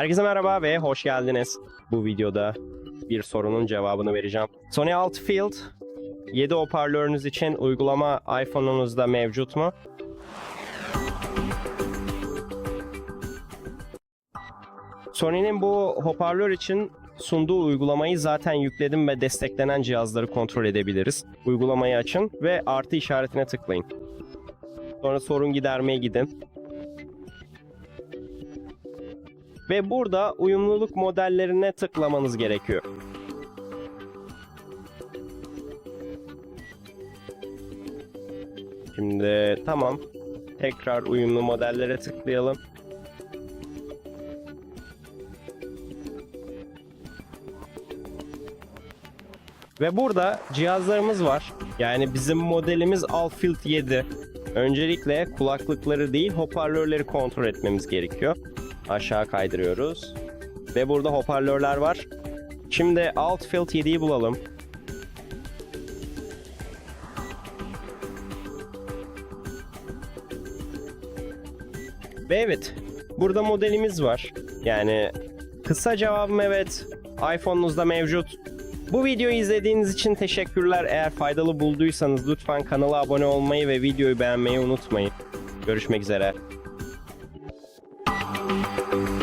Herkese merhaba ve hoş geldiniz. Bu videoda bir sorunun cevabını vereceğim. Sony Altfield 7 hoparlörünüz için uygulama iPhone'unuzda mevcut mu? Sony'nin bu hoparlör için sunduğu uygulamayı zaten yükledim ve desteklenen cihazları kontrol edebiliriz. Uygulamayı açın ve artı işaretine tıklayın. Sonra sorun gidermeye gidin. Ve burada uyumluluk modellerine tıklamanız gerekiyor. Şimdi tamam. Tekrar uyumlu modellere tıklayalım. Ve burada cihazlarımız var. Yani bizim modelimiz Alfield 7. Öncelikle kulaklıkları değil hoparlörleri kontrol etmemiz gerekiyor. Aşağı kaydırıyoruz. Ve burada hoparlörler var. Şimdi Altfield 7'yi bulalım. Ve evet, burada modelimiz var. Yani kısa cevabım evet. iPhone'unuzda mevcut. Bu videoyu izlediğiniz için teşekkürler. Eğer faydalı bulduysanız lütfen kanala abone olmayı ve videoyu beğenmeyi unutmayın. Görüşmek üzere. Música